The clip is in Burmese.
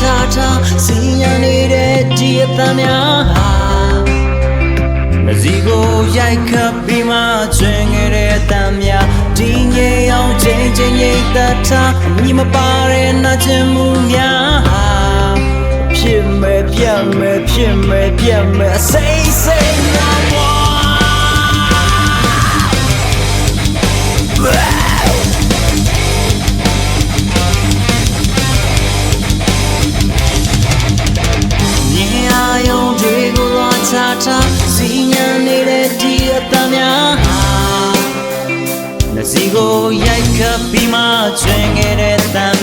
ချတာစီရနေတဲ့ဒီအသံများဟာမစီကိုရိုက်ခတ်ပြီးမှကျွင်ခဲ့တဲ့အသံများဒီငြိမ်အောင်ချိန်ချိန်ရိတ်သက်တာအမိမပါတဲ့နာကျင်မှုများဟာဖြစ်မဲ့ပြတ်မဲ့ဖြစ်မဲ့ပြတ်မဲ့အစိမ့်စိမ့်နာဝါ စီကိုရိုက်ခတ်ပြီးမှကျွင်ခဲ့တဲ့တမ်း